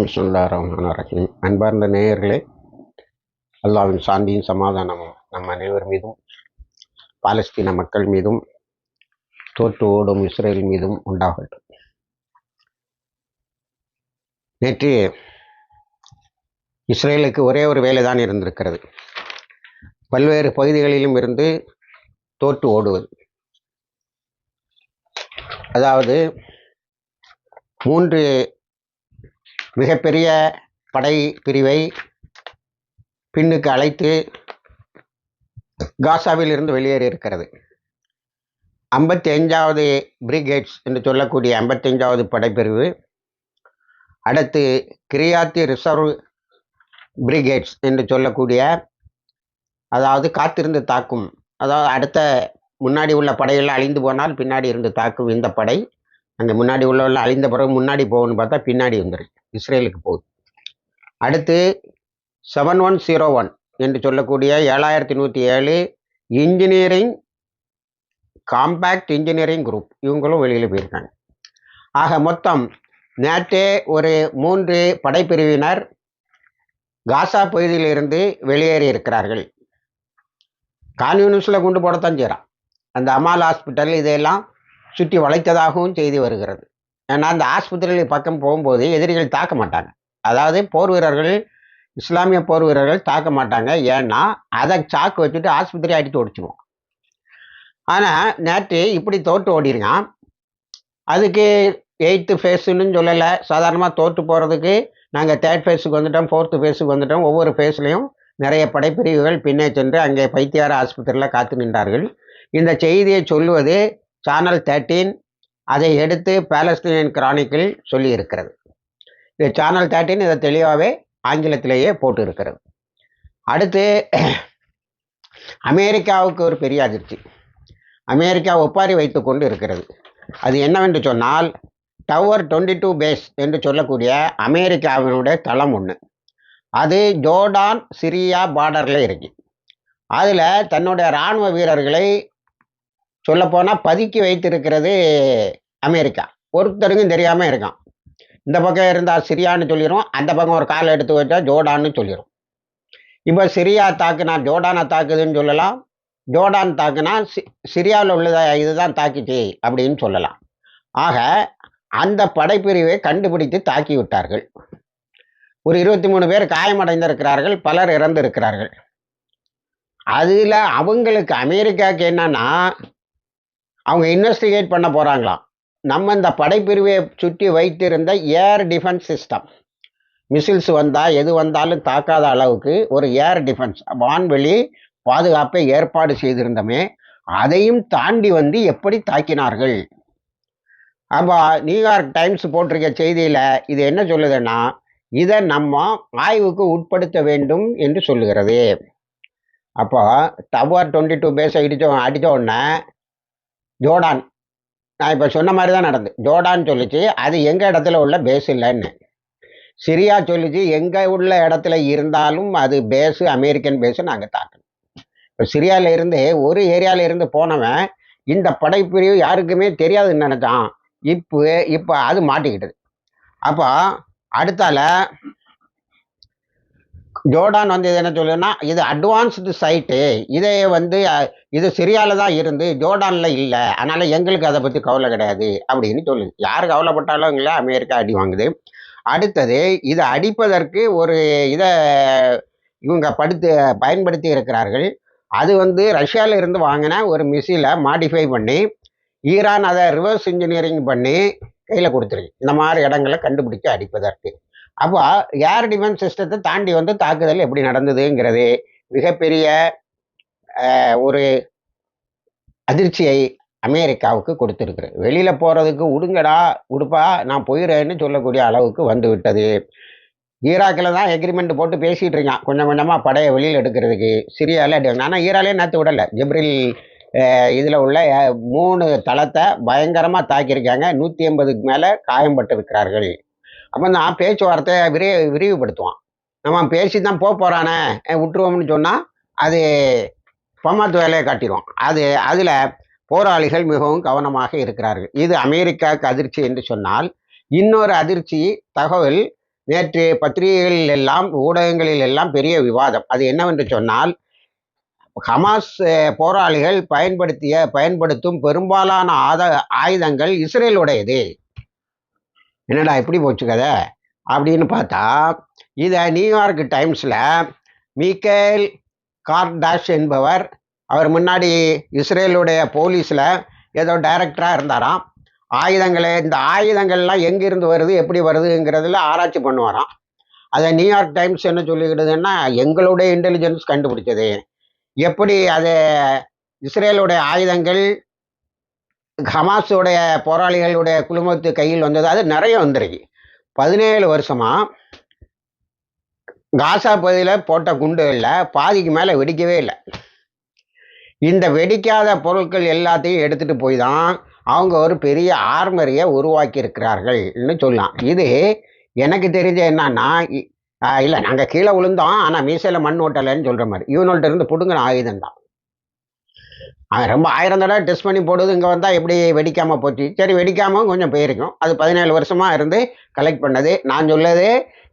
பிஸ்மில்லா ரஹ்மான் ரஹீம் அன்பார்ந்த நேயர்களே அல்லாவின் சாந்தியும் சமாதானமும் நம் அனைவர் மீதும் பாலஸ்தீன மக்கள் மீதும் தோற்று ஓடும் இஸ்ரேல் மீதும் உண்டாகட்டும். நேற்று இஸ்ரேலுக்கு ஒரே ஒரு வேலை தான் இருந்திருக்கிறது. பல்வேறு பகுதிகளிலும் இருந்து தோற்று ஓடுவது. அதாவது மூன்று மிகப்பெரிய படை பிரிவை பின்னுக்கு அழைத்து காசாவில் இருந்து வெளியேறி இருக்கிறது. ஐம்பத்தி ஐந்தாவது பிரிகேட்ஸ் என்று சொல்லக்கூடிய ஐம்பத்தஞ்சாவது படைப்பிரிவு அடுத்து கிரியாத்தி ரிசர்வ் பிரிகேட்ஸ் என்று சொல்லக்கூடிய அதாவது காத்திருந்து தாக்கும் அதாவது அடுத்த முன்னாடி உள்ள படைகள் அழிந்து போனால் பின்னாடி இருந்து தாக்கும் இந்த படை. அங்கே முன்னாடி உள்ள அழிந்த பிறகு முன்னாடி போகணும்னு பார்த்தா பின்னாடி வந்துருக்கு இஸ்ரேலுக்கு போகுது. அடுத்து செவன் ஒன் ஜீரோ ஒன் என்று சொல்லக்கூடிய ஏழாயிரத்தி நூற்றி ஏழு இன்ஜினியரிங் காம்பேக்ட் இன்ஜினியரிங் குரூப் இவங்களும் வெளியில் போயிருக்காங்க. ஆக மொத்தம் நேற்றே ஒரு மூன்று படைப்பிரிவினர் காசா பகுதியிலிருந்து வெளியேறி இருக்கிறார்கள். கான்யூனிஸில் கொண்டு போடத்தான் செய்கிறான் அந்த அமால் ஹாஸ்பிட்டல் இதையெல்லாம் சுற்றி வளைத்ததாகவும் செய்தி வருகிறது. ஏன்னா அந்த ஆஸ்பத்திரிகள் பக்கம் போகும்போது எதிரிகள் தாக்க மாட்டாங்க. அதாவது போர் வீரர்கள் இஸ்லாமிய போர் வீரர்கள் தாக்க மாட்டாங்க. ஏன்னா அதை சாக்கு வச்சுட்டு ஆஸ்பத்திரி அடித்து ஒடிச்சிடுவோம் ஆனால் நேற்று இப்படி தோற்று ஓடிருக்கான். அதுக்கு எயித்து ஃபேஸுன்னு சொல்லலை. சாதாரணமாக தோற்று போகிறதுக்கு நாங்கள் தேர்ட் ஃபேஸுக்கு வந்துட்டோம் ஃபோர்த்து ஃபேஸுக்கு வந்துட்டோம். ஒவ்வொரு ஃபேஸ்லையும் நிறைய படைப்பிரிவுகள் பின்னே சென்று அங்கே பைத்தியார ஆஸ்பத்திரியில் காத்து நின்றார்கள். இந்த செய்தியை சொல்லுவது சேனல் தேர்ட்டீன் அதை எடுத்து பாலஸ்தீனியன் கிரானிக்கில் சொல்லி இருக்கிறது இது சேனல் தேர்ட்டின் இதை தெளிவாகவே ஆங்கிலத்திலேயே போட்டு இருக்கிறது அடுத்து அமெரிக்காவுக்கு ஒரு பெரிய அதிர்ச்சி. அமெரிக்கா ஒப்பாரி வைத்து கொண்டு இருக்கிறது. அது என்னவென்று சொன்னால் டவர் டுவெண்ட்டி டூ பேஸ் என்று சொல்லக்கூடிய அமெரிக்காவினுடைய தளம் ஒன்று அது ஜோர்டான் சிரியா பார்டரில் இருக்கு. அதில் தன்னுடைய இராணுவ வீரர்களை சொல்லப்போனால் பதுக்கி வைத்திருக்கிறது அமெரிக்கா. ஒருத்தருக்கும் தெரியாமல் இருக்கான். இந்த பக்கம் இருந்தால் சிரியான்னு சொல்லிடும் அந்த பக்கம் ஒரு காலை எடுத்து வச்சா ஜோர்டான்னு சொல்லிடும் இப்போ சிரியா தாக்குனா ஜோர்டானை தாக்குதுன்னு சொல்லலாம். ஜோர்டான் தாக்குனா சி சிரியாவில் உள்ளத இதுதான் தாக்கிச்சு அப்படின்னு சொல்லலாம். ஆக அந்த படைப்பிரிவை கண்டுபிடித்து தாக்கி விட்டார்கள். ஒரு இருபத்தி மூணு பேர் காயமடைந்திருக்கிறார்கள் பலர் இறந்திருக்கிறார்கள். அதில் அவங்களுக்கு அமெரிக்காவுக்கு என்னன்னா அவங்க இன்வெஸ்டிகேட் பண்ண போகிறாங்களாம் நம்ம இந்த படைப்பிரிவை சுற்றி வைத்திருந்த ஏர் டிஃபென்ஸ் சிஸ்டம் மிசில்ஸ் வந்தால் எது வந்தாலும் தாக்காத அளவுக்கு ஒரு ஏர் டிஃபென்ஸ் வான்வெளி பாதுகாப்பை ஏற்பாடு செய்திருந்தமே அதையும் தாண்டி வந்து எப்படி தாக்கினார்கள்? அப்போ நியூயார்க் டைம்ஸ் போட்டிருக்க செய்தியில் இது என்ன சொல்லுதுன்னா இதை நம்ம ஆய்வுக்கு உட்படுத்த வேண்டும் என்று சொல்லுகிறது. அப்போ டவர் டுவெண்ட்டி டூ பேஸை அடித்த அடித்த உடனே ஜோர்டான். நான் இப்போ சொன்ன மாதிரி தான் நடந்து. ஜோர்டான் சொல்லிச்சு அது எங்கள் இடத்துல உள்ள பேஸ் இல்லைன்னு. சிரியா சொல்லிச்சு எங்கே உள்ள இடத்துல இருந்தாலும் அது பேஸு அமெரிக்கன் பேஸு நாங்கள் தாக்கணும். இப்போ சிரியாவில் இருந்து ஒரு ஏரியாவில் இருந்து போனவன் இந்த படைப்பிரிவு யாருக்குமே தெரியாதுன்னு நினச்சான். இப்போ இப்போ அது மாட்டிக்கிட்டது. அப்போ அடுத்தால ஜோர்டான் வந்து இது என்ன சொல்லுன்னா இது அட்வான்ஸ்டு சைட்டு இதை வந்து இது சிரியாவில் தான் இருந்து ஜோர்டானில் இல்லை. அதனால் எங்களுக்கு அதை பற்றி கவலை கிடையாது அப்படின்னு சொல்லுது. யார் கவலைப்பட்டாலும் இல்லை அமெரிக்கா அடி வாங்குது. அடுத்தது இதை அடிப்பதற்கு ஒரு இதை இவங்க படுத்து பயன்படுத்தி இருக்கிறார்கள். அது வந்து ரஷ்யாவில் இருந்து வாங்கின ஒரு மிசிலை மாடிஃபை பண்ணி ஈரான் அதை ரிவர்ஸ் இன்ஜினியரிங் பண்ணி கையில் கொடுத்துருக்கு. இந்த மாதிரி இடங்களை கண்டுபிடிச்சு அடிப்பதற்கு. அப்போ ஏர் டிஃபென்ஸ் சிஸ்டத்தை தாண்டி வந்து தாக்குதல் எப்படி நடந்ததுங்கிறது மிகப்பெரிய ஒரு அதிர்ச்சியை அமெரிக்காவுக்கு கொடுத்துருக்குறது. வெளியில் போகிறதுக்கு உடுங்கடா உடுப்பா நான் போயிடுறேன்னு சொல்லக்கூடிய அளவுக்கு வந்து விட்டது ஈராக்கில் தான் எக்ரிமெண்ட் போட்டு பேசிகிட்டு இருக்கான். கொஞ்சம் கொஞ்சமாக படையை வெளியில் எடுக்கிறதுக்கு. சிரியாவில் எடுக்கணும் ஆனால் ஈராலே நேற்று விடலை. ஜிப்ரில் இதில் உள்ள மூணு தளத்தை பயங்கரமாக தாக்கியிருக்காங்க. நூற்றி ஐம்பதுக்கு மேலே காயம்பட்டிருக்கிறார்கள். அப்போ நான் பேச்சுவார்த்தையை விரி விரிவுபடுத்துவான். நம்ம பேசி தான் போக போகிறானே விட்டுருவோம்னு சொன்னால் அது பமாத்து வேலையை காட்டிடுவோம் அது அதில் போராளிகள் மிகவும் கவனமாக இருக்கிறார்கள். இது அமெரிக்காவுக்கு அதிர்ச்சி என்று சொன்னால் இன்னொரு அதிர்ச்சி தகவல் நேற்று பத்திரிகைகளில் எல்லாம் ஊடகங்களில் எல்லாம் பெரிய விவாதம். அது என்னவென்று சொன்னால் ஹமாஸ் போராளிகள் பயன்படுத்திய பயன்படுத்தும் பெரும்பாலான ஆத ஆயுதங்கள் இஸ்ரேலுடையது. என்னடா எப்படி போச்சு கதை? அப்படின்னு பார்த்தா இதை நியூயார்க் டைம்ஸில் மீக்கேல் கார்டாஷ் என்பவர் அவர் முன்னாடி இஸ்ரேலுடைய போலீஸில் ஏதோ டைரக்டராக இருந்தாராம். ஆயுதங்களை இந்த ஆயுதங்கள்லாம் எங்கேருந்து வருது எப்படி வருதுங்கிறதுல ஆராய்ச்சி பண்ணுவாராம். அதை நியூயார்க் டைம்ஸ் என்ன சொல்லிக்கிடுதுன்னா எங்களுடைய இன்டெலிஜென்ஸ் கண்டுபிடிச்சது. எப்படி அது இஸ்ரேலுடைய ஆயுதங்கள் ஹமாஸுடைய போராளிகளுடைய குழுமத்து கையில் வந்தது. அது நிறைய வந்துருக்கு. பதினேழு வருஷமாக காசா பகுதியில் போட்ட குண்டுகளில் பாதிக்கு மேலே வெடிக்கவே இல்லை. இந்த வெடிக்காத பொருட்கள் எல்லாத்தையும் எடுத்துட்டு போய் தான் அவங்க ஒரு பெரிய ஆர்மரியை உருவாக்கியிருக்கிறார்கள்னு சொல்லலாம். இது எனக்கு தெரிஞ்ச என்னன்னா இ- இல்லை நாங்கள் கீழே விழுந்தோம் ஆனால் மீசையில் மண் ஓட்டலைன்னு சொல்கிற மாதிரி. இவனோல்ட்ட இருந்து பிடுங்கின ஆயுதம் தான் ரொம்ப ஆயிரம் தடவை டெஸ்ட் பண்ணி போடுது இங்கே வந்தால் எப்படி வெடிக்காமல் போச்சு? சரி வெடிக்காமல் கொஞ்சம் போயிருக்கும். அது பதினேழு வருஷமாக இருந்து கலெக்ட் பண்ணது. நான் சொல்லது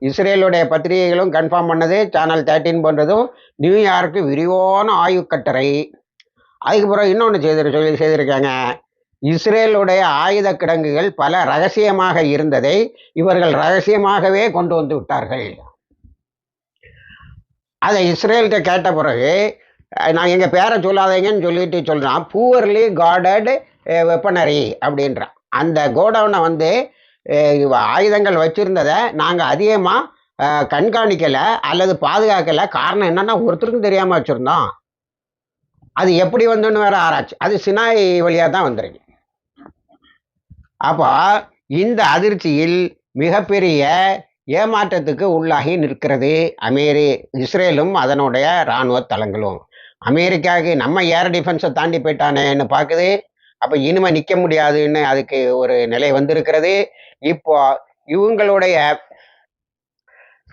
இஸ்ரேலுடைய பத்திரிகைகளும் கன்ஃபார்ம் பண்ணது சேனல் தேர்ட்டின் போன்றதும் நியூயார்க்கு விரிவான ஆய்வு கட்டுரை. அதுக்கப்புறம் இன்னொன்று செய்து சொல்லி செய்திருக்காங்க. இஸ்ரேலுடைய ஆயுத கிடங்குகள் பல ரகசியமாக இருந்ததை இவர்கள் ரகசியமாகவே கொண்டு வந்து விட்டார்கள். அதை இஸ்ரேல்கிட்ட கேட்ட பிறகு நான் எங்கள் பேரை சொல்லாதீங்கன்னு சொல்லிட்டு சொல்கிறான் பூவர்லி கார்டட் வெப்பனரி அப்படின்றான். அந்த கோடவுனை வந்து ஆயுதங்கள் வச்சுருந்ததை நாங்கள் அதிகமாக கண்காணிக்கலை அல்லது பாதுகாக்கலை. காரணம் என்னன்னா ஒருத்தருக்கும் தெரியாமல் வச்சுருந்தோம். அது எப்படி வந்துன்னு வேற ஆராய்ச்சி. அது சினாய் வழியாக தான் வந்திருக்கு. அப்போ இந்த அதிர்ச்சியில் மிகப்பெரிய ஏமாற்றத்துக்கு உள்ளாகி நிற்கிறது அமெரி இஸ்ரேலும் அதனுடைய இராணுவ தளங்களும். அமெரிக்காவுக்கு நம்ம ஏர் டிஃபென்ஸை தாண்டி போயிட்டானேன்னு பார்க்குது. அப்போ இனிமே நிற்க முடியாதுன்னு அதுக்கு ஒரு நிலை வந்திருக்கிறது. இப்போ இவங்களுடைய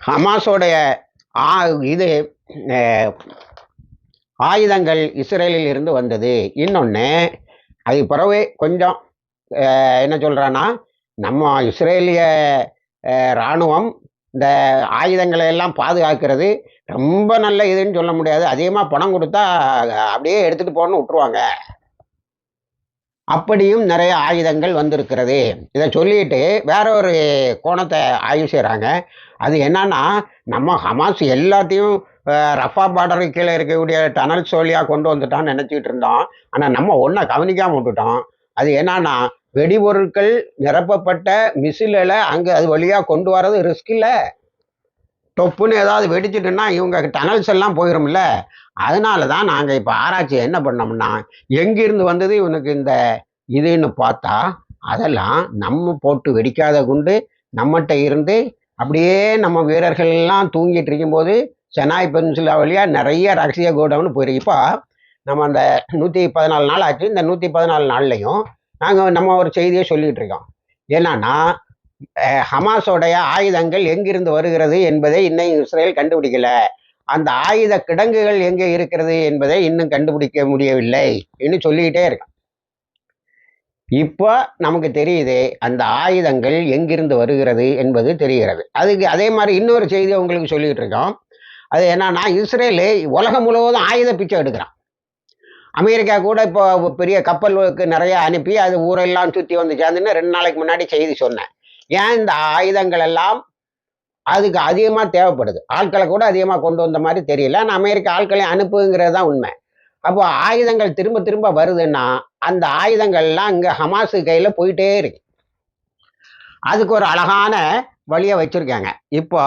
ஹமாஸோடைய ஆ இது ஆயுதங்கள் இஸ்ரேலில் இருந்து வந்தது. இன்னொன்று அது பிறகு கொஞ்சம் என்ன சொல்கிறான்னா நம்ம இஸ்ரேலிய இராணுவம் இந்த ஆயுதங்களை எல்லாம் பாதுகாக்கிறது ரொம்ப நல்ல இதுன்னு சொல்ல முடியாது. அதிகமாக பணம் கொடுத்தா அப்படியே எடுத்துகிட்டு போகணும்னு விட்டுருவாங்க. அப்படியும் நிறைய ஆயுதங்கள் வந்திருக்கிறது. இதை சொல்லிட்டு வேற ஒரு கோணத்தை ஆய்வு செய்கிறாங்க அது என்னன்னா நம்ம ஹமாஸ் எல்லாத்தையும் ரஃபா பார்டருக்கு கீழே இருக்கக்கூடிய டனல் சோழியாக கொண்டு வந்துட்டான்னு நினச்சிக்கிட்டு இருந்தோம். ஆனால் நம்ம ஒன்றை கவனிக்காம விட்டுட்டோம். அது என்னன்னா வெடிபொருட்கள் நிரப்பப்பட்ட மிசிலில் அங்கே அது வழியாக கொண்டு வர்றது ரிஸ்க் இல்லை. டொப்புன்னு ஏதாவது வெடிச்சிட்டுன்னா இவங்க டனல்ஸ் எல்லாம் போயிடும்ல அதனால தான் நாங்கள் இப்போ ஆராய்ச்சி என்ன பண்ணோம்னா எங்கிருந்து வந்தது இவனுக்கு இந்த இதுன்னு பார்த்தா அதெல்லாம் நம்ம போட்டு வெடிக்காத குண்டு நம்மகிட்ட இருந்து அப்படியே நம்ம வீரர்கள் எல்லாம் தூங்கிட்டு இருக்கும்போது செனாய் பென்சிலா வழியாக நிறைய ரகசிய கோடவுன் போயிருக்கு இப்போ நம்ம அந்த நூற்றி பதினாலு நாள் ஆச்சு. இந்த நூற்றி பதினாலு நாள்லையும் நாங்கள் நம்ம ஒரு செய்தியை சொல்லிட்டு இருக்கோம். என்னன்னா அஹ், ஹமாஸோடைய ஆயுதங்கள் எங்கிருந்து வருகிறது என்பதை இன்னும் இஸ்ரேல் கண்டுபிடிக்கல. அந்த ஆயுத கிடங்குகள் எங்கே இருக்கிறது என்பதை இன்னும் கண்டுபிடிக்க முடியவில்லை என்று சொல்லிக்கிட்டே இருக்கோம் இப்போ நமக்கு தெரியுது அந்த ஆயுதங்கள் எங்கிருந்து வருகிறது என்பது தெரிகிறது. அதுக்கு அதே மாதிரி இன்னொரு செய்தி உங்களுக்கு சொல்லிட்டு இருக்கோம். அது என்னன்னா இஸ்ரேலு உலகம் முழுவதும் ஆயுத பிச்சை எடுக்கிறான். அமெரிக்கா கூட இப்போ பெரிய கப்பலுக்கு நிறைய அனுப்பி அது ஊரெல்லாம் சுற்றி வந்து சேர்ந்துன்னு ரெண்டு நாளைக்கு முன்னாடி செய்தி சொன்னேன். ஏன் இந்த ஆயுதங்கள் எல்லாம் அதுக்கு அதிகமாக தேவைப்படுது? ஆட்களை கூட அதிகமாக கொண்டு வந்த மாதிரி தெரியல. ஆனால் அமெரிக்கா ஆட்களை அனுப்புங்கிறது தான் உண்மை. அப்போ ஆயுதங்கள் திரும்ப திரும்ப வருதுன்னா அந்த ஆயுதங்கள்லாம் இங்கே ஹமாஸு கையில் போயிட்டே இருக்கு. அதுக்கு ஒரு அழகான வழியை வச்சுருக்காங்க. இப்போ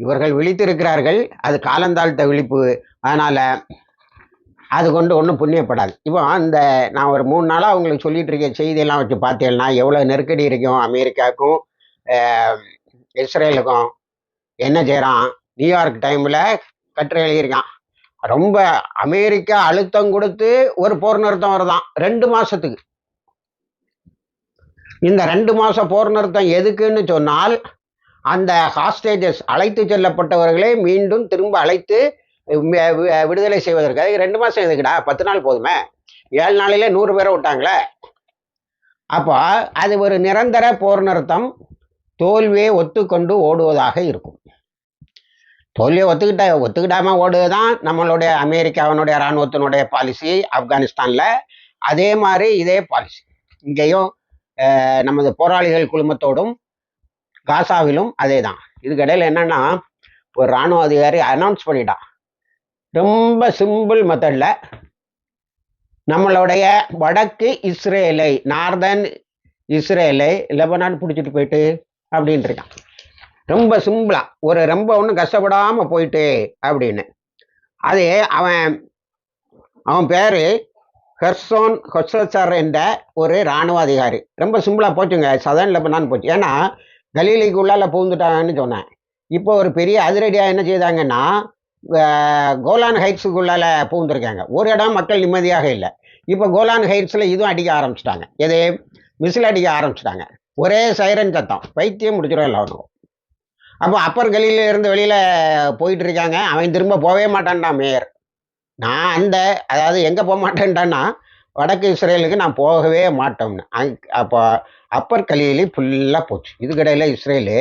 இவர்கள் விழித்திருக்கிறார்கள். அது காலந்தாழ்த்த விழிப்பு. அதனால் அது கொண்டு ஒன்றும் புண்ணியப்படாது. இப்போ அந்த நான் ஒரு மூணு நாளாக உங்களுக்கு சொல்லிட்டு இருக்க செய்தியெல்லாம் வச்சு பார்த்தேன்னா எவ்வளோ நெருக்கடி இருக்கும் அமெரிக்காவுக்கும் இஸ்ரேலுக்கும் என்ன செய்கிறான் நியூயார்க் டைமில் கட்டுரை எழுதியிருக்கான். ரொம்ப அமெரிக்கா அழுத்தம் கொடுத்து ஒரு போர் நிறுத்தம் வருதான் ரெண்டு மாதத்துக்கு இந்த ரெண்டு மாதம் போர் நிறுத்தம் எதுக்குன்னு சொன்னால் அந்த ஹாஸ்டேஜஸ் அழைத்து செல்லப்பட்டவர்களை மீண்டும் திரும்ப அழைத்து விடுதலை செய்வதற்காக ரெண்டு மாதம் எதுக்குடா? பத்து நாள் போதுமே. ஏழு நாளிலே நூறு பேரை விட்டாங்களே. அப்போ அது ஒரு நிரந்தர போர் நிறுத்தம். தோல்வியை ஒத்துக்கொண்டு ஓடுவதாக இருக்கும். தோல்வியை ஒத்துக்கிட்ட ஒத்துக்கிட்டாம ஓடுவது தான் நம்மளுடைய அமெரிக்காவினுடைய இராணுவத்தினுடைய பாலிசி ஆப்கானிஸ்தானில். அதே மாதிரி இதே பாலிசி இங்கேயும் நமது போராளிகள் குழுமத்தோடும் காசாவிலும் அதே தான் இதுக்கிடையில் என்னென்னா ஒரு இராணுவ அதிகாரி அனௌன்ஸ் பண்ணிட்டான். ரொம்ப சிம்பிள் மெத்தடில் நம்மளுடைய வடக்கு இஸ்ரேலை நார்தன் இஸ்ரேலை லெபனான் பிடிச்சிட்டு போயிட்டு அப்படின்ட்டு இருக்கான். ரொம்ப சிம்பிளாக ஒரு ரொம்ப ஒன்றும் கஷ்டப்படாமல் போயிட்டு அப்படின்னு. அது அவன் அவன் பேர் ஹெர்சோன் ஹொசர் என்ற ஒரு இராணுவ அதிகாரி. ரொம்ப சிம்பிளாக போச்சுங்க சதன் லெபனான் போச்சு. ஏன்னா கலீலிக்கு உள்ளால பூந்துட்டாங்கன்னு சொன்னேன். இப்போ ஒரு பெரிய அதிரடியாக என்ன செய்தாங்கன்னா கோலான் ஹைட்ஸுக்குள்ளால் பூந்துருக்காங்க ஒரு இடம் மக்கள் நிம்மதியாக இல்லை. இப்போ கோலான் ஹைட்ஸில் இதுவும் அடிக்க ஆரம்பிச்சிட்டாங்க. எது? மிசில் அடிக்க ஆரம்பிச்சிட்டாங்க. ஒரே சைரன் சத்தம். பைத்தியம் முடிச்சிடும் எல்லாருக்கும். அப்போ அப்பர் கலியில இருந்து வெளியில் போயிட்டு இருக்காங்க அவன் திரும்ப போகவே மாட்டான்டா மேயர். நான் அந்த அதாவது எங்கே போக மாட்டேன்டான்னா வடக்கு இஸ்ரேலுக்கு நான் போகவே மாட்டோம்னு. அங் அப்போ அப்பர் கலியிலே ஃபுல்லாக போச்சு. இதுக்கடையில் இஸ்ரேலு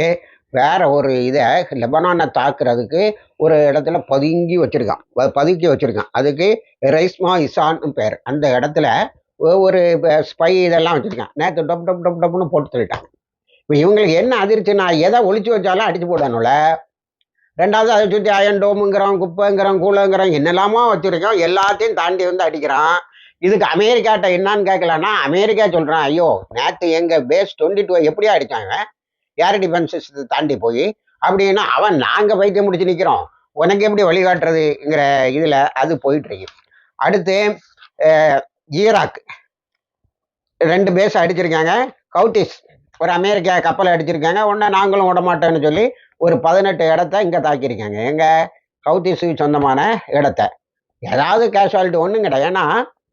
வேற ஒரு இதை லெபனானை தாக்குறதுக்கு ஒரு இடத்துல பதுங்கி வச்சிருக்கான். பதுக்கி வச்சிருக்கான். அதுக்கு ரைஸ்மா இசான்னு பேர். அந்த இடத்துல ஒரு ஸ்பை இதெல்லாம் வச்சிருக்கான். நேற்று டப் டப் டப் டப்னு போட்டு தள்ளிட்டான். இப்போ இவங்களுக்கு என்ன அதிர்ச்சின்னா எதை ஒழிச்சு வச்சாலும் அடிச்சு போடணும்ல. ரெண்டாவது அதை சுற்றி அயன் டோமுங்கிறோம் குப்பைங்கிறோம் கூலங்கிறோம் என்னெல்லாமோ வச்சுருக்கோம் எல்லாத்தையும் தாண்டி வந்து அடிக்கிறான். இதுக்கு அமெரிக்காட்ட என்னான்னு கேட்கலன்னா அமெரிக்கா சொல்கிறான் ஐயோ நேற்று எங்கள் பேஸ் டுவெண்ட்டி டூ எப்படியா அடிச்சாங்க ஏர் டிஃபென்சஸ் தாண்டி போய் அப்படின்னா அவன் நாங்கள் பைத்தியம் முடிச்சு நிற்கிறோம் உனக்கு எப்படி வழிகாட்டுறதுங்கிற இதில் அது போயிட்டுருக்கு அடுத்து ஈராக். ரெண்டு பேஸ் அடிச்சிருக்காங்க. கவுட்டிஸ் ஒரு அமெரிக்கா கப்பலை அடிச்சிருக்காங்க. உடனே நாங்களும் விடமாட்டோம்னு சொல்லி ஒரு பதினெட்டு இடத்த இங்கே தாக்கியிருக்காங்க. எங்கள் கவுத்திஸுக்கு சொந்தமான இடத்த. ஏதாவது கேஷுவாலிட்டி ஒன்றும் கிடையாது ஏன்னா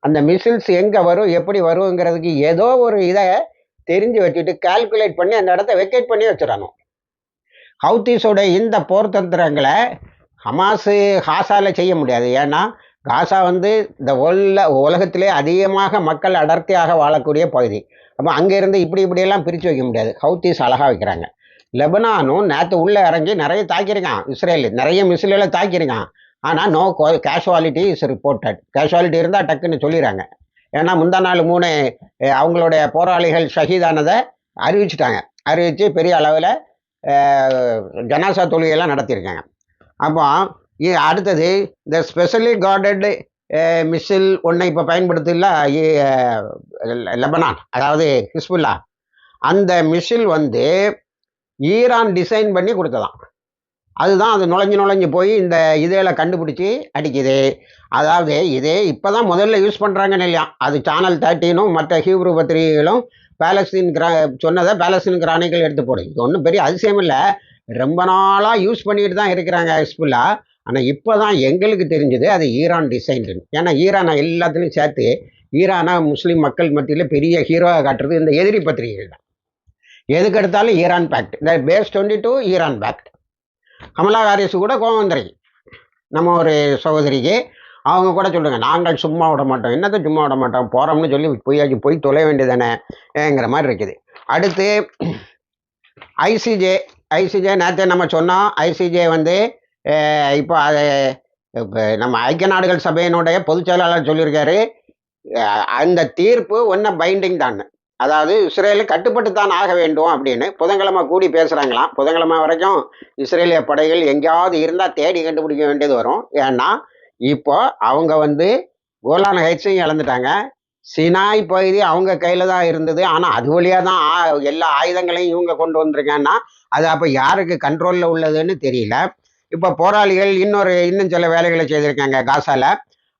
அந்த மிசில்ஸ் எங்கே வரும் எப்படி வருங்கிறதுக்கு ஏதோ ஒரு இதை தெரிஞ்சு வச்சுட்டு கால்குலேட் பண்ணி அந்த இடத்த வெக்கேட் பண்ணி வச்சிடறானோ ஹவுத்தீஸோட இந்த போர் தந்திரங்களை ஹமாஸு ஹாசாவில் செய்ய முடியாது. ஏன்னா காசா வந்து இந்த உள்ள உலகத்திலே அதிகமாக மக்கள் அடர்த்தியாக வாழக்கூடிய பகுதி. அப்போ அங்கேருந்து இப்படி இப்படியெல்லாம் பிரித்து வைக்க முடியாது. ஹவுத்தீஸ் அழகாக வைக்கிறாங்க. லெபனானும் நேற்று உள்ளே இறங்கி நிறைய தாக்கியிருக்கான் இஸ்ரேல். நிறைய மிசில்களை தாக்கியிருக்கான். ஆனால் no casualty is reported casualty இருந்தால் டக்குன்னு சொல்லிடுறாங்க. ஏன்னா முந்தா நாள் மூணு அவங்களுடைய போராளிகள் ஷஹீதானதை அறிவிச்சிட்டாங்க. அறிவித்து பெரிய அளவில் ஜனாசா தொழுகையெல்லாம் நடத்தியிருக்காங்க. அப்போ அடுத்தது இந்த ஸ்பெஷலி கார்டடு மிஸ்ஸில் ஒன்றை இப்போ பயன்படுத்தல லெபனான் அதாவது ஹிஸ்புல்லா. அந்த மிஷில் வந்து ஈரான் டிசைன் பண்ணி கொடுத்ததான் அதுதான் அது நுழைஞ்சு நுழைஞ்சு போய் இந்த இதில் கண்டுபிடிச்சி அடிக்குது. அதாவது இதே இப்போ தான் முதல்ல யூஸ் பண்ணுறாங்கன்னு இல்லையா அது சேனல் தேர்ட்டீனும் மற்ற ஹீப்ரு பத்திரிகைகளும் பேலஸ்தீன் கிரா சொன்னதை பேலஸ்தீன் கிராணிகள் எடுத்து போடும் இது ஒன்றும் பெரிய அதிசயம் இல்லை. ரொம்ப நாளாக யூஸ் பண்ணிட்டு தான் இருக்கிறாங்க ஹிஸ்புல்லா ஆனால் இப்போ தான் எங்களுக்கு தெரிஞ்சது அது ஈரான் டிசைன்டு ஏன்னா ஈரானை எல்லாத்துலேயும் சேர்த்து ஈரானை முஸ்லீம் மக்கள் மத்தியில் பெரிய ஹீரோவாக காட்டுறது இந்த எதிரி பத்திரிகைகள் தான். எதுக்கு எடுத்தாலும் ஈரான் பேக்ட் இந்த base twenty two Iran backed Kamala Harris கூட கோவம் வந்துருக்கு நம்ம ஒரு சகோதரிக்கு. அவங்க கூட சொல்லுங்க நாங்கள் சும்மா விட மாட்டோம். என்னத்தை சும்மா விட மாட்டோம்? போகிறோம்னு சொல்லி பொய்யாச்சு போய் தொலை வேண்டியதானேங்கிற மாதிரி இருக்குது. அடுத்து ஐசிஜே ஐசிஜே நேற்று நம்ம சொன்னோம். ஐசிஜே வந்து இப்போ அது இப்போ நம்ம ஐக்கிய நாடுகள் சபையினுடைய பொதுச் செயலாளர் சொல்லியிருக்காரு. அந்த தீர்ப்பு ஒன்றும் பைண்டிங் தான். அதாவது இஸ்ரேலு கட்டுப்பட்டு தான் ஆக வேண்டும் அப்படின்னு புதன்கிழமை கூடி பேசுகிறாங்களாம் புதன்கிழமை வரைக்கும் இஸ்ரேலிய படைகள் எங்கேயாவது இருந்தால் தேடி கண்டுபிடிக்க வேண்டியது வரும். ஏன்னா இப்போ அவங்க வந்து கோலான் ஹைட்ஸையும் இழந்துட்டாங்க. சினாய் பகுதி அவங்க கையில் தான் இருந்தது. ஆனால் அது வழியாக தான் ஆ- எல்லா ஆயுதங்களையும் இவங்க கொண்டு வந்திருக்காங்கன்னா அது அப்போ யாருக்கு கண்ட்ரோலில் உள்ளதுன்னு தெரியல. இப்போ போராளிகள் இன்னொரு இன்னும் சில வேலைகளை செய்திருக்காங்க காசால.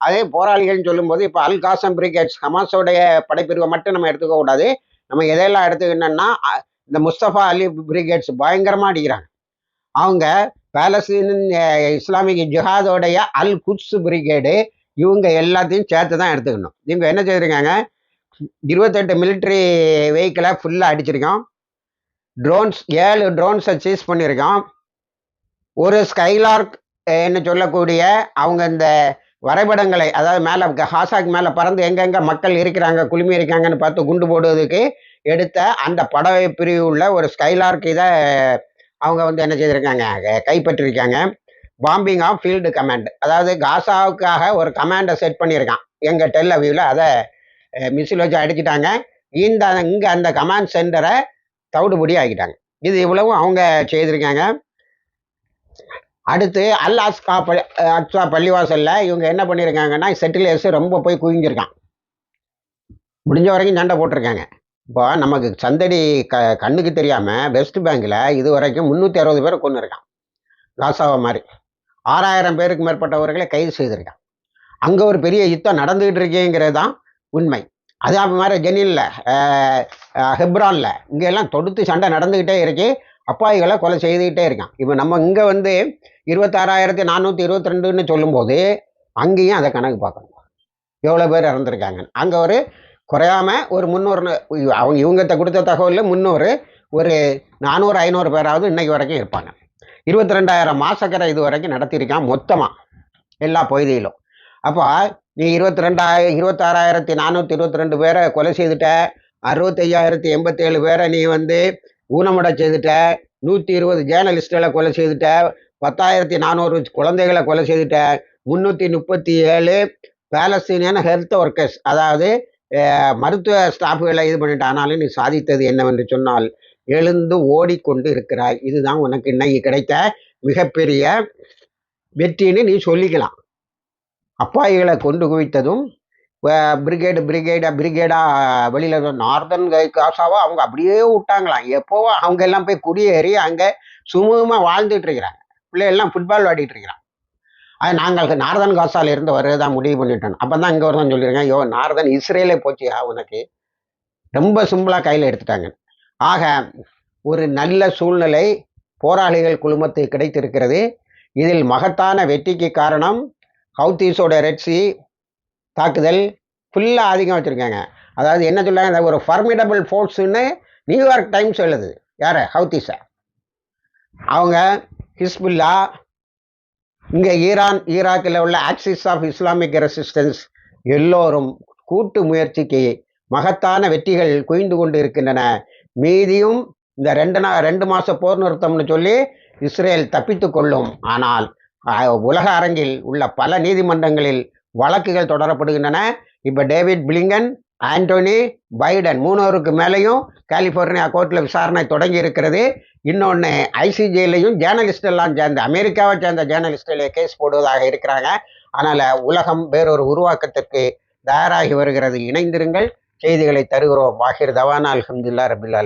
அதே போராளிகள்னு சொல்லும்போது இப்போ அல் காசம் பிரிகேட்ஸ் ஹமாஸோடைய படைப்பிரிவை மட்டும் நம்ம எடுத்துக்க கூடாது. நம்ம எதையெல்லாம் எடுத்துக்கணும்னா இந்த முஸ்தபா அலி பிரிகேட்ஸ் பயங்கரமாக அடிக்கிறாங்க. அவங்க பேலஸ்தீன் இஸ்லாமிக் ஜிஹாதோடைய அல் குட்ஸ் பிரிகேடு இவங்க எல்லாத்தையும் சேர்த்து தான் எடுத்துக்கணும். இவங்க என்ன செய்திருக்காங்க? இருபத்தெட்டு மிலிட்ரி வெஹிக்கிளை ஃபுல்லாக அடிச்சிருக்கோம் ட்ரோன்ஸ் ஏழு ட்ரோன்ஸை சீஸ் பண்ணியிருக்கோம் ஒரு ஸ்கைலார்க் என்று சொல்லக்கூடிய அவங்க இந்த வரைபடங்களை அதாவது மேலே ஹாசாக்கு மேலே பறந்து எங்கெங்கே மக்கள் இருக்கிறாங்க குழுமி இருக்காங்கன்னு பார்த்து குண்டு போடுவதற்கு எடுத்த அந்த படவை பிரிவு உள்ள ஒரு ஸ்கைலார்க் இதை அவங்க வந்து என்ன செய்திருக்காங்க கைப்பற்றிருக்காங்க. Bombing of field command. அதாவது காசாவுக்காக ஒரு கமாண்டை செட் பண்ணியிருக்கான். எங்கள் டெல் அவியூவில் அதை மிஸ்ஸில் வச்சு அடிச்சிட்டாங்க. இந்த இங்கே அந்த கமாண்ட் சென்டரை தவிடுபடி ஆகிட்டாங்க இது இவ்வளவும் அவங்க செய்திருக்காங்க. அடுத்து அல் அஸ்கா பள்ளி அக்ஸா பள்ளிவாசலில் இவங்க என்ன பண்ணியிருக்காங்கன்னா செட்டிலர்ஸ் ரொம்ப போய் குவிஞ்சிருக்கான். முடிஞ்ச வரைக்கும் சண்டை போட்டிருக்காங்க. இப்போ நமக்கு சந்தடி க கண்ணுக்கு தெரியாமல் வெஸ்ட் பேங்கில் இது வரைக்கும் முந்நூற்றி அறுபது பேர் கொண்டு இருக்கான் காசாவை மாதிரி. ஆறாயிரம் பேருக்கு மேற்பட்டவர்களை கைது செய்திருக்கான். அங்கே ஒரு பெரிய யுத்தம் நடந்துக்கிட்டு இருக்கேங்கிறது தான் உண்மை. அது மாதிரி ஜெனிலில் ஹெப்ரானில் இங்கெல்லாம் தொடுத்து சண்டை நடந்துக்கிட்டே இருக்கு. அப்பாய்களை கொலை செய்துக்கிட்டே இருக்கான். இப்போ நம்ம இங்கே வந்து இருபத்தாறாயிரத்தி நானூற்றி இருபத்தி ரெண்டுன்னு சொல்லும்போது அங்கேயும் அதை கணக்கு பார்க்கணும். எவ்வளோ பேர் இறந்துருக்காங்க அங்கே ஒரு குறையாம ஒரு முந்நூறு அவங்க இவங்ககிட்ட கொடுத்த தகவலில் முந்நூறு ஒரு நானூறு ஐநூறு பேராவது இன்றைக்கு வரைக்கும் இருப்பாங்க. இருபத்தி ரெண்டாயிரம் மாசக்கரை இது வரைக்கும் நடத்தியிருக்கான் மொத்தமாக எல்லா பகுதியிலும். அப்போ நீ இருபத்தி ரெண்டாயிரம் இருபத்தாறாயிரத்தி நானூற்றி இருபத்தி ரெண்டு பேரை கொலை செய்துட்ட அறுபத்தையாயிரத்தி எண்பத்தேழு பேரை நீ வந்து ஊனமுட செய்துட்ட நூற்றி இருபது ஜேர்னலிஸ்டுகளை கொலை செய்துட்ட பத்தாயிரத்தி நானூறு குழந்தைகளை கொலை செய்துட்ட முந்நூற்றி முப்பத்தி ஏழு பேலஸ்தீனியன் ஹெல்த் ஒர்க்கர்ஸ் அதாவது மருத்துவ ஸ்டாஃப்களை இது பண்ணிட்ட ஆனாலும் நீ சாதித்தது என்னவென்று சொன்னால் எழுந்து ஓடிக்கொண்டு இருக்கிறாய். இதுதான் உனக்கு இன்னைக்கு கிடைத்த மிகப்பெரிய வெற்றின்னு நீ சொல்லிக்கலாம். அப்பாயிகளை கொண்டு குவித்ததும் பிரிகேடு பிரிகேடா பிரிகேடா வெளியில் நார்தன் காசாவோ அவங்க அப்படியே விட்டாங்களாம். எப்போவோ அவங்க எல்லாம் போய் குடியேறி அங்கே சுமூகமாக வாழ்ந்துட்டு இருக்கிறாங்க. பிள்ளைகள்லாம் ஃபுட்பால் விளையாடிட்டு இருக்கிறான் அது நாங்கள் நார்தன் காசால இருந்து வரதா முடிவு பண்ணிட்டோம். அப்போ தான் இங்கே வரதான் சொல்லியிருக்கேன் ஐயோ நார்தன் இஸ்ரேலே போச்சியா உனக்கு? ரொம்ப சிம்பிளாக கையில் எடுத்துட்டாங்க. ஆக ஒரு நல்ல சூழ்நிலை போராளிகள் குழுமத்து கிடைத்திருக்கிறது. இதில் மகத்தான வெற்றிக்கு காரணம் ஹவுத்தீஸோட ரெட்சி தாக்குதல் ஃபுல்லாக ஆதிக்கம் வச்சுருக்காங்க. அதாவது என்ன சொல்கிறாங்க ஒரு ஃபர்மிடபிள் ஃபோர்ஸுன்னு நியூயார்க் டைம்ஸ் எழுது யார்? ஹவுத்தீஸை. அவங்க ஹிஸ்புல்லா இங்கே ஈரான் ஈராக்கில் உள்ள ஆக்சிஸ் ஆஃப் இஸ்லாமிக் ரெசிஸ்டன்ஸ் எல்லோரும் கூட்டு முயற்சிக்கு மகத்தான வெற்றிகள் குவிந்து கொண்டு இருக்கின்றன. மீதியும் இந்த ரெண்டு நா ரெண்டு மாத போர் நிறுத்தம்னு சொல்லி இஸ்ரேல் தப்பித்து கொள்ளும். ஆனால் உலக அரங்கில் உள்ள பல நீதிமன்றங்களில் வழக்குகள் தொடரப்படுகின்றன. இப்போ டேவிட் பிளிங்கன் ஆண்டோனி பைடன் மூணோருக்கு மேலேயும் கலிஃபோர்னியா கோர்ட்டில் விசாரணை தொடங்கி இருக்கிறது இன்னொன்று ஐசிஜேலையும் ஜேர்னலிஸ்ட் எல்லாம் சேர்ந்த அமெரிக்காவை சேர்ந்த ஜேர்னலிஸ்டிலே கேஸ் போடுவதாக இருக்கிறாங்க. அதனால் உலகம் வேறொரு உருவாக்கத்திற்கு தயாராகி வருகிறது. இணைந்திருங்கள். செய்திகளை தருகிறோம். வாஹிர் தவானால் அலமதுல்லா ரபில்லா